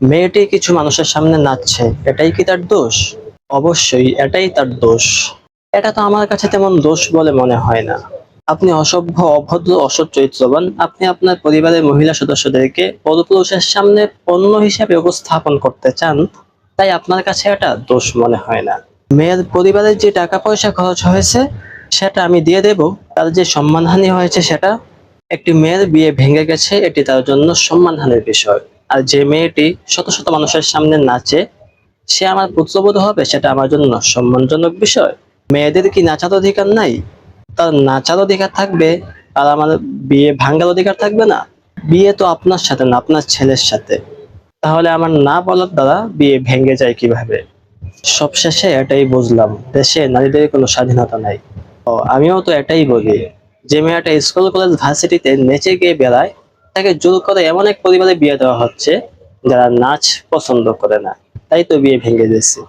মেয়েটি কিছু মানুষের সামনে নাচছে। এটাই কি তার দোষ? অবশ্যই, এটাই তার দোষ। এটা তো আমার কাছে তেমন দোষ বলে মনে হয় না। আপনি অসভ্য, অভদ্র অসৎ চরিত্রবান আপনি আপনার পরিবারের মহিলা সদস্যদেরকে পরপুরুষের সামনে পণ্য হিসেবে উপস্থাপন করতে চান, তাই আপনার কাছে এটা দোষ মনে হয় না। মেয়ের পরিবারের যে টাকা পয়সা খরচ হয়েছে, সেটা আমি দিয়ে দেব। তার যে সম্মানহানি হয়েছে, সেটা একটি মেয়ের বিয়ে ভেঙে গেছে, এটি তার জন্য সম্মানহানির বিষয়। আর যে মেয়েটি শত শত মানুষের সামনে নাচে, সে আমার পুত্রবোধ হবে, সেটা আমার জন্য সম্মানজনক বিষয়। মেয়েদের কি নাচার অধিকার নাই? তার নাচার অধিকার থাকবে, আর আমার বিয়ে ভাঙ্গার অধিকার থাকবে না। বিয়ে তো আপনার সাথে না, আপনার ছেলের সাথে। তাহলে আমার না বলার দ্বারা বিয়ে ভেঙে যায় কীভাবে? সবশেষে এটাই বুঝলাম, দেশে নারীদের কোনো স্বাধীনতা নাই। ও, আমিও তো এটাই বলি। যে মেয়েটা স্কুল, কলেজ, ভার্সিটিতে নেচে গিয়ে বেড়ায় তাকে জোর করে এমন এক পরিবারে বিয়ে দেওয়া হচ্ছে যারা নাচ পছন্দ করে না। তাই তো বিয়ে ভেঙে দিয়েছে।